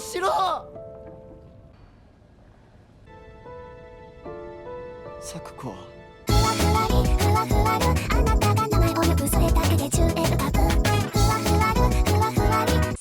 しろ。咲子ふ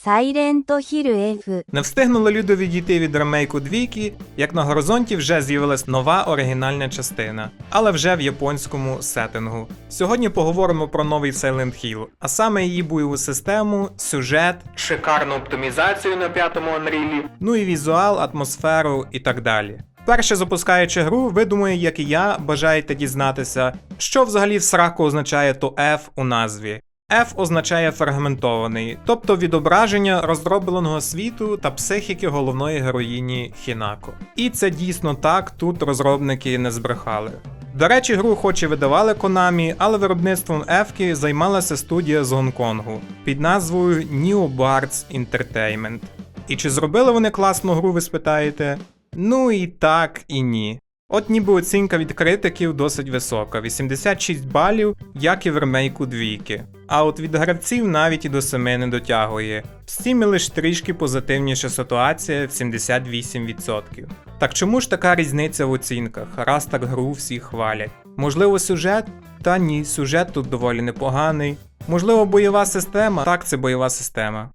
Silent Hill F. Не встигнули люди відійти від ремейку двійки, як на горизонті вже з'явилась нова оригінальна частина, але вже в японському сеттингу. Сьогодні поговоримо про новий Silent Hill, а саме її бойову систему, сюжет, шикарну оптимізацію на п'ятому анрілі, ну і візуал, атмосферу і так далі. Перше запускаючи гру, ви думаю, як і я, бажаєте дізнатися, що взагалі в сраку означає то F у назві. F означає фрагментований, тобто відображення розробленого світу та психіки головної героїні Хінако. І це дійсно так, тут розробники не збрехали. До речі, гру хоч і видавали Konami, але виробництвом F займалася студія з Гонконгу під назвою Neo Bards Entertainment. І чи зробили вони класну гру, ви спитаєте? Ну і так, і ні. От ніби оцінка від критиків досить висока 86 балів, як і в ремейку двійки. А от від гравців навіть і до 7 не дотягує. В Steam лише трішки позитивніша ситуація в 78%. Так чому ж така різниця в оцінках, раз так гру всі хвалять? Можливо, сюжет? Та ні, сюжет тут доволі непоганий. Можливо, бойова система? Так, це бойова система.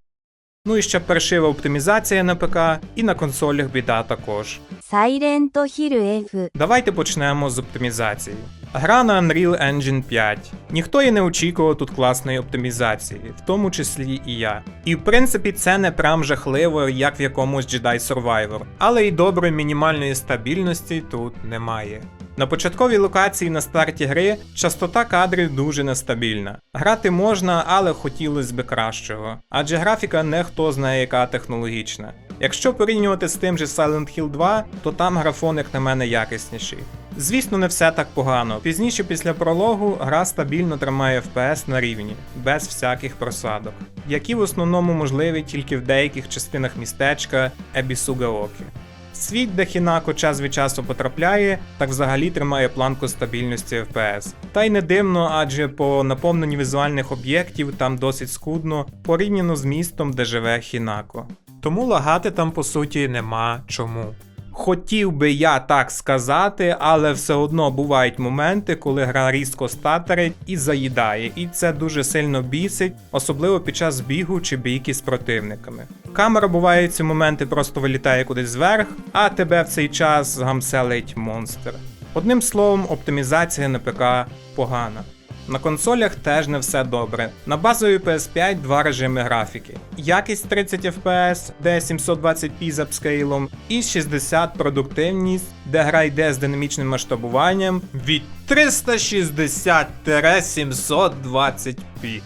Ну і ще паршива оптимізація на ПК, і на консолях біда також. Silent Hill F. Давайте почнемо з оптимізації. Гра на Unreal Engine 5. Ніхто і не очікував тут класної оптимізації, в тому числі і я. І в принципі це не прям жахливо, як в якомусь Jedi Survivor, але й доброї мінімальної стабільності тут немає. На початковій локації на старті гри частота кадрів дуже нестабільна. Грати можна, але хотілося б кращого, адже графіка не хто знає яка технологічна. Якщо порівнювати з тим же Silent Hill 2, то там графон, як на мене, якісніший. Звісно, не все так погано. Пізніше після прологу гра стабільно тримає FPS на рівні, без всяких просадок, які в основному можливі тільки в деяких частинах містечка Ебісугаокі. Світ, де Хінако час від часу потрапляє, так взагалі тримає планку стабільності FPS. Та й не дивно, адже по наповненню візуальних об'єктів там досить скудно порівняно з містом, де живе Хінако. Тому лагати там по суті нема чому. Хотів би я так сказати, але все одно бувають моменти, коли гра різко статерить і заїдає, і це дуже сильно бісить, особливо під час бігу чи бійки з противниками. Камера буває ці моменти просто вилітає кудись зверх, а тебе в цей час гамселить монстр. Одним словом, оптимізація на ПК погана. На консолях теж не все добре. На базовій PS5 два режими графіки. Якість 30 FPS, де 720p з апскейлом, і 60 продуктивність, де гра йде з динамічним масштабуванням від 360-720p.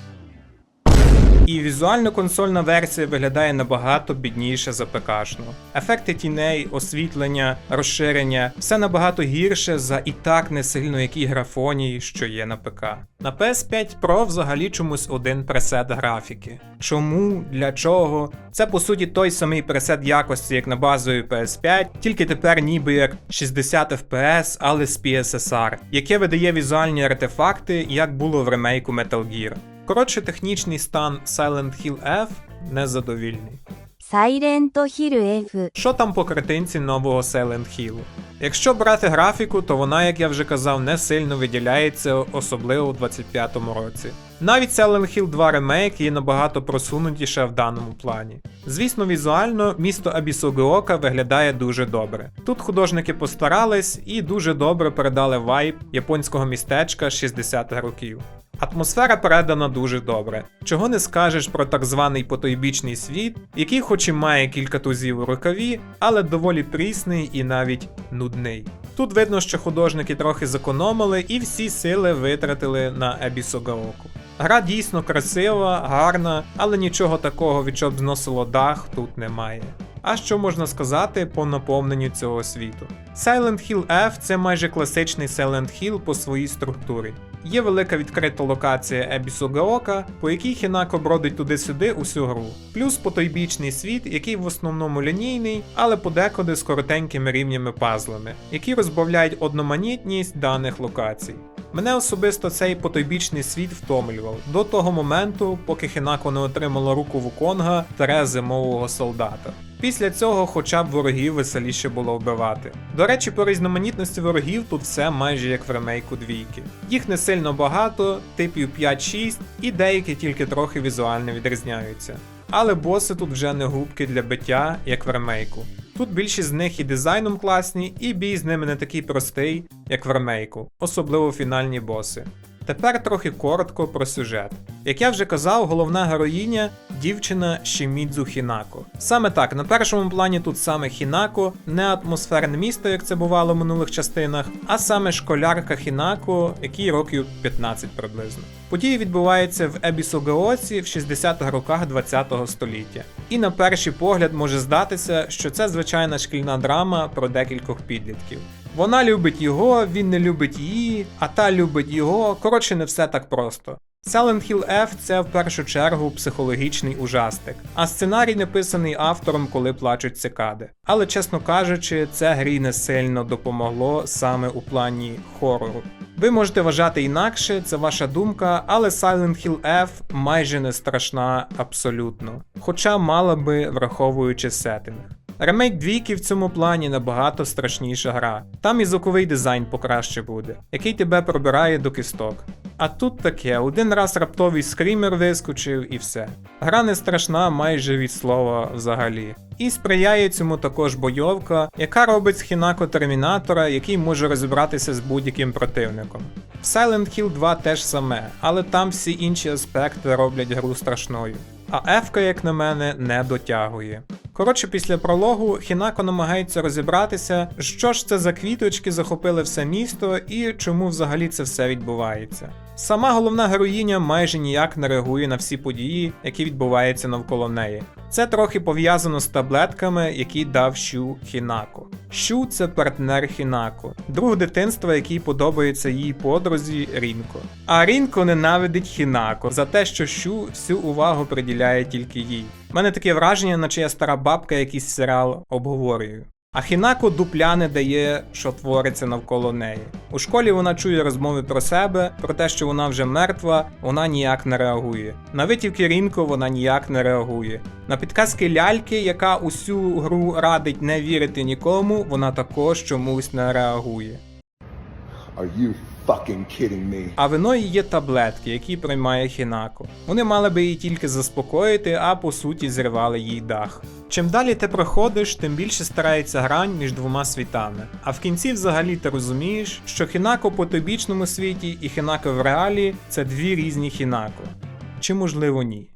І візуально консольна версія виглядає набагато бідніше за ПКшну. Ефекти тіней, освітлення, розширення все набагато гірше за і так не сильно якій графонії, що є на ПК. На PS5 Pro взагалі чомусь один пресет графіки. Чому? Для чого? Це по суті той самий пресет якості, як на базовій PS5, тільки тепер ніби як 60 FPS, але з PSSR, яке видає візуальні артефакти, як було в ремейку Metal Gear. Коротше, технічний стан Silent Hill F незадовільний. Silent Hill F. Що там по картинці нового Silent Hill? Якщо брати графіку, то вона, як я вже казав, не сильно виділяється, особливо у 25-му році. Навіть Silent Hill 2 ремейк є набагато просунутіше в даному плані. Звісно, візуально місто Абісогеока виглядає дуже добре. Тут художники постарались і дуже добре передали вайб японського містечка 60-х років. Атмосфера передана дуже добре. Чого не скажеш про так званий потойбічний світ, який хоч і має кілька тузів у рукаві, але доволі прісний і навіть нудний. Тут видно, що художники трохи зекономили і всі сили витратили на Ебісогаоку. Гра дійсно красива, гарна, але нічого такого, від чого б зносило дах, тут немає. А що можна сказати по наповненню цього світу? Silent Hill F це майже класичний Silent Hill по своїй структурі. Є велика відкрита локація Ебісугаока, по якій Хінако бродить туди-сюди усю гру, плюс потойбічний світ, який в основному лінійний, але подекуди з коротенькими рівнями пазлами, які розбавляють одноманітність даних локацій. Мене особисто цей потойбічний світ втомлював до того моменту, поки Хінако не отримала руку Вуконга Тере зимового солдата. Після цього хоча б ворогів веселіше було вбивати. До речі, по різноманітності ворогів тут все майже як в ремейку двійки. Їх не сильно багато, типів 5-6, і деякі тільки трохи візуально відрізняються. Але боси тут вже не губки для биття, як в ремейку. Тут більшість з них і дизайном класні, і бій з ними не такий простий, як в ремейку, особливо фінальні боси. Тепер трохи коротко про сюжет. Як я вже казав, головна героїня дівчина Шімідзу Хінако. Саме так, на першому плані тут саме Хінако, не атмосферне місто, як це бувало в минулих частинах, а саме школярка Хінако, якій років 15 приблизно. Події відбуваються в Ебісогаоці в 60-х роках ХХ століття. І на перший погляд може здатися, що це звичайна шкільна драма про декількох підлітків. Вона любить його, він не любить її, а та любить його. Коротше, не все так просто. Silent Hill F це в першу чергу психологічний ужастик, а сценарій написаний автором, коли плачуть цикади. Але чесно кажучи, це грі не сильно допомогло саме у плані хорору. Ви можете вважати інакше, це ваша думка, але Silent Hill F майже не страшна абсолютно, хоча мала би враховуючи сеттинг. Ремейк двійки в цьому плані набагато страшніша гра. Там і звуковий дизайн покраще буде, який тебе пробирає до кісток. А тут таке, один раз раптовий скрімер вискочив і все. Гра не страшна майже від слова взагалі. І сприяє цьому також бойовка, яка робить з Хінако Термінатора, який може розібратися з будь-яким противником. В Silent Hill 2 теж саме, але там всі інші аспекти роблять гру страшною. А Ефка, як на мене, не дотягує. Коротше, після прологу Хінако намагається розібратися, що ж це за квіточки захопили все місто і чому взагалі це все відбувається. Сама головна героїня майже ніяк не реагує на всі події, які відбуваються навколо неї. Це трохи пов'язано з таблетками, які дав Щу Хінако. Щу це партнер Хінако, друг дитинства, який подобається її подрузі Рінко. А Рінко ненавидить Хінако за те, що Щу всю увагу приділяє тільки їй. У мене таке враження, наче я стара бабка якийсь серіал обговорюю. А Хінако дупля не дає, що твориться навколо неї. У школі вона чує розмови про себе, про те, що вона вже мертва, вона ніяк не реагує. На витівки Рінко вона ніяк не реагує. На підказки ляльки, яка усю гру радить не вірити нікому, вона також чомусь не реагує. Are you fucking? А виною є таблетки, які приймає Хінако. Вони мали би її тільки заспокоїти, а по суті зривали їй дах. Чим далі ти проходиш, тим більше старається грань між двома світами. А в кінці взагалі ти розумієш, що Хінако по тобічному світі і Хінако в реалі це дві різні Хінако. Чи можливо ні?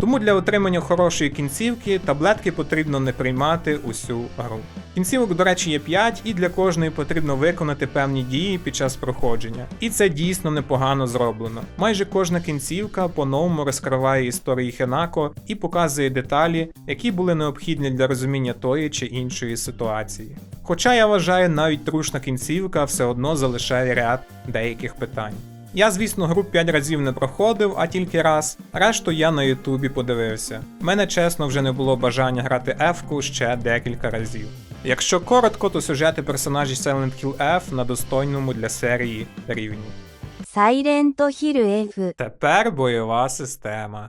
Тому для отримання хорошої кінцівки таблетки потрібно не приймати усю гру. Кінцівок, до речі, є 5, і для кожної потрібно виконати певні дії під час проходження. І це дійсно непогано зроблено. Майже кожна кінцівка по-новому розкриває історії Хенако і показує деталі, які були необхідні для розуміння тої чи іншої ситуації. Хоча я вважаю, навіть трушна кінцівка все одно залишає ряд деяких питань. Я, звісно, гру 5 разів не проходив, а тільки раз. Решту я на ютубі подивився. Мене чесно вже не було бажання грати F-ку ще декілька разів. Якщо коротко, то сюжети персонажі Silent Hill F на достойному для серії рівні. Silent Hill F. Тепер бойова система,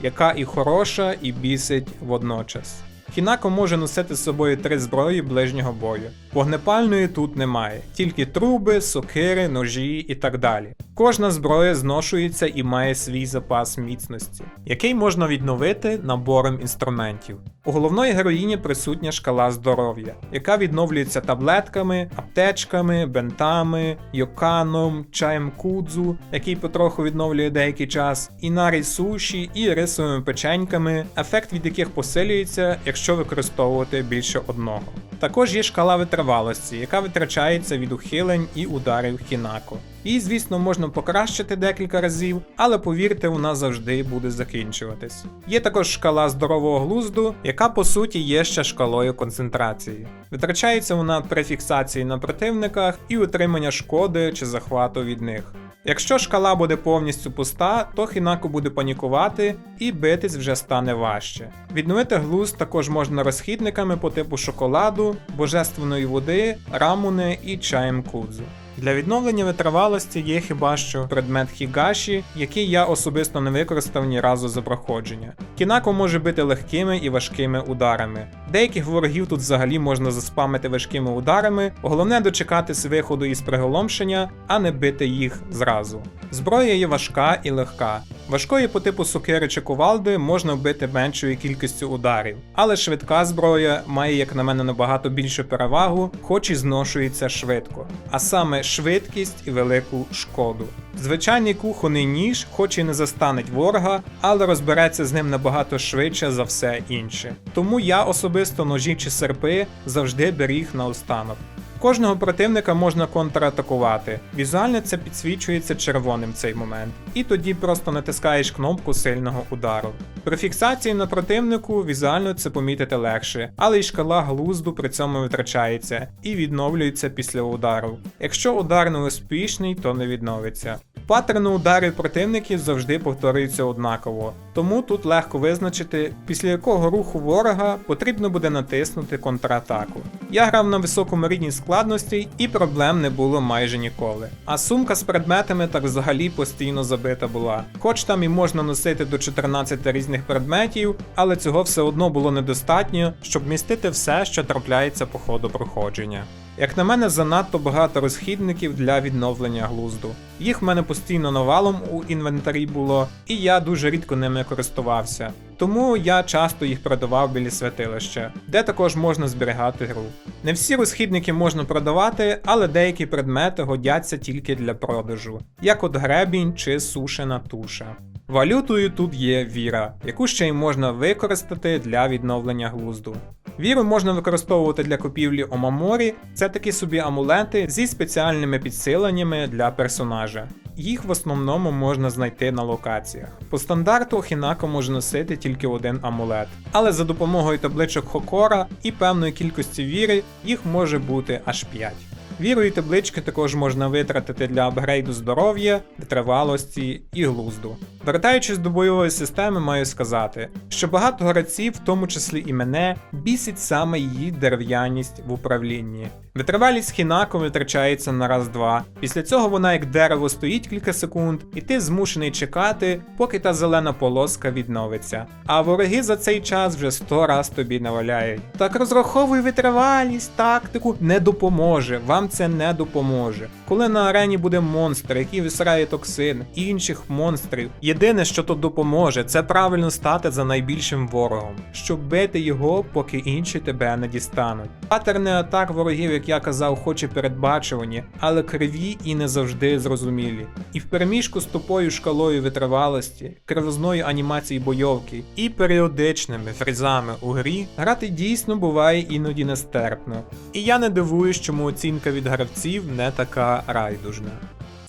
яка і хороша, і бісить водночас. Хінако може носити з собою три зброї ближнього бою. Вогнепальної тут немає, тільки труби, сокири, ножі і так далі. Кожна зброя зношується і має свій запас міцності, який можна відновити набором інструментів. У головної героїні присутня шкала здоров'я, яка відновлюється таблетками, аптечками, бентами, йоканом, чаєм кудзу, який потроху відновлює деякий час, інарі суші і рисовими печеньками, ефект від яких посилюється, якщо використовувати більше одного. Також є шкала витривалості, яка витрачається від ухилень і ударів Хінако. Її, звісно, можна покращити декілька разів, але повірте, вона завжди буде закінчуватись. Є також шкала здорового глузду, яка по суті є ще шкалою концентрації. Витрачається вона при фіксації на противниках і утримання шкоди чи захвату від них. Якщо шкала буде повністю пуста, то Хінако буде панікувати і битись вже стане важче. Відновити глузд також можна розхідниками по типу шоколаду, божественної води, рамуни і чаєм кудзу. Для відновлення витривалості є хіба що предмет Хігаші, який я особисто не використав ні разу за проходження. Кінако може бити легкими і важкими ударами. Деяких ворогів тут взагалі можна заспамити важкими ударами, головне дочекатись виходу із приголомшення, а не бити їх зразу. Зброя є важка і легка. Важкої по типу сокири чи кувалди можна вбити меншою кількістю ударів, але швидка зброя має, як на мене, набагато більшу перевагу, хоч і зношується швидко, а саме швидкість і велику шкоду. Звичайний кухонний ніж, хоч і не застанеть ворога, але розбереться з ним набагато швидше за все інше. Тому я особисто ножі чи серпи завжди беріг наостанок. Кожного противника можна контратакувати. Візуально це підсвічується червоним цей момент, і тоді просто натискаєш кнопку сильного удару. При фіксації на противнику візуально це помітити легше, але й шкала глузду при цьому витрачається і відновлюється після удару. Якщо удар не успішний, то не відновиться. Паттерни ударів противників завжди повторюються однаково, тому тут легко визначити, після якого руху ворога потрібно буде натиснути контратаку. Я грав на високому рівні складності і проблем не було майже ніколи. А сумка з предметами так взагалі постійно забита була. Хоч там і можна носити до 14 різних предметів, але цього все одно було недостатньо, щоб містити все, що трапляється по ходу проходження. Як на мене, занадто багато розхідників для відновлення глузду. Їх в мене постійно навалом у інвентарі було, і я дуже рідко ними користувався. Тому я часто їх продавав біля святилища, де також можна зберігати гру. Не всі розхідники можна продавати, але деякі предмети годяться тільки для продажу, як от гребінь чи сушена туша. Валютою тут є віра, яку ще й можна використати для відновлення глузду. Віру можна використовувати для купівлі омаморі, це такі собі амулети зі спеціальними підсиленнями для персонажа. Їх в основному можна знайти на локаціях. По стандарту Хінако може носити тільки один амулет, але за допомогою табличок Хокора і певної кількості віри їх може бути аж 5. Віру і таблички також можна витратити для апгрейду здоров'я, витривалості і глузду. Вертаючись до бойової системи, маю сказати, що багато гравців, в тому числі і мене, бісить саме її дерев'яність в управлінні. Витривалість Хінако витрачається на раз-два. Після цього вона як дерево стоїть кілька секунд, і ти змушений чекати, поки та зелена полоска відновиться. А вороги за цей час вже сто раз тобі наваляють. Так розраховуй витривалість, тактику не допоможе. Вам це не допоможе. Коли на арені буде монстр, який висирає токсин, інших монстрів, єдине, що тут допоможе, це правильно стати за найбільшим ворогом, щоб бити його, поки інші тебе не дістануть. Патерни атак ворогів, як я казав, хоч і передбачувані, але криві і не завжди зрозумілі. І в переміжку з тупою шкалою витривалості, кривозною анімації бойовки і періодичними фрізами у грі грати дійсно буває іноді нестерпно. І я не дивуюсь, чому оцінка від гравців не така райдужна.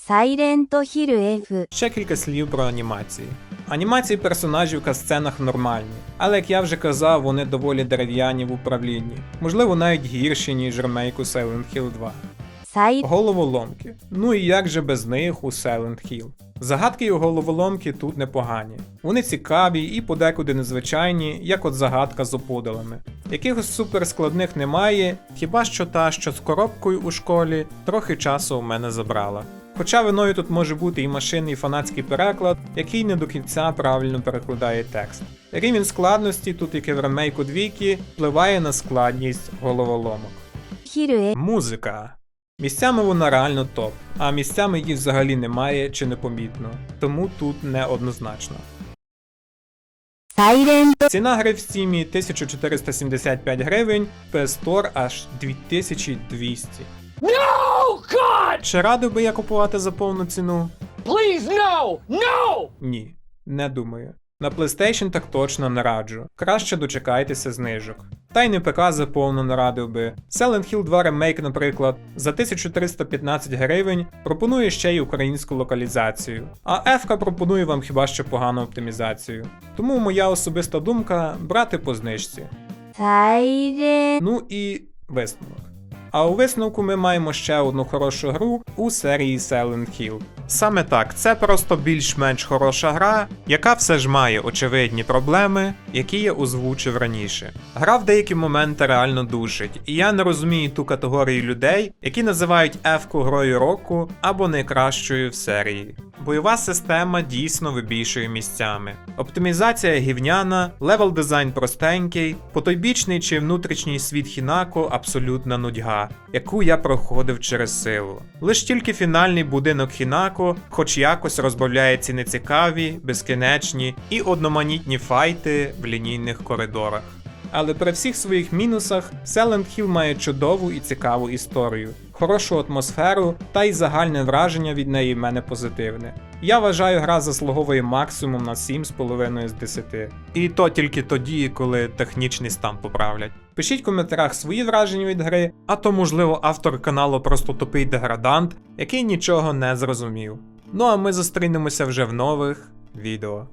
Silent Hill F. Ще кілька слів про анімації. Анімації персонажів в сценах нормальні, але як я вже казав, вони доволі дерев'яні в управлінні, можливо, навіть гірші, ніж ремейку Silent Hill 2. Сайт. Головоломки. Ну і як же без них у Silent Hill. Загадки і головоломки тут непогані. Вони цікаві і подекуди незвичайні, як от загадка з опудалами. Якихось суперскладних немає, хіба що та, що з коробкою у школі, трохи часу у мене забрала. Хоча виною тут може бути і машинний фанатський переклад, який не до кінця правильно перекладає текст. Рівень складності, тут як і в ремейку двійки, впливає на складність головоломок. Музика. Місцями вона реально топ, а місцями її взагалі немає чи непомітно, тому тут неоднозначно. Ціна гри в стімі 1475 гривень, PS Store аж 2200. God! Чи радив би я купувати за повну ціну? Please, no! No! Ні, не думаю. На PlayStation так точно не раджу. Краще дочекайтеся знижок. Та й не ПК заповно нарадив би. Silent Hill 2 Remake, наприклад, за 1315 гривень пропонує ще й українську локалізацію, а F пропонує вам хіба що погану оптимізацію. Тому моя особиста думка брати по знижці. Ну і висновок. А у висновку ми маємо ще одну хорошу гру у серії Silent Hill. Саме так, це просто більш-менш хороша гра, яка все ж має очевидні проблеми, які я озвучив раніше. Гра в деякі моменти реально душить, і я не розумію ту категорію людей, які називають F-ку грою року або найкращою в серії. Бойова система дійсно вибільшує місцями. Оптимізація гівняна, левел дизайн простенький, потойбічний чи внутрішній світ Хінако абсолютна нудьга, яку я проходив через силу. Лиш тільки фінальний будинок Хінако, хоч якось розбавляє ці нецікаві, безкінечні і одноманітні файти в лінійних коридорах. Але при всіх своїх мінусах Silent Hill має чудову і цікаву історію, хорошу атмосферу та й загальне враження від неї в мене позитивне. Я вважаю, гра заслуговує максимум на 7,5 з 10. І то тільки тоді, коли технічний стан поправлять. Пишіть в коментарях свої враження від гри, а то, можливо, автор каналу просто тупий деградант, який нічого не зрозумів. Ну а ми зустрінемося вже в нових відео.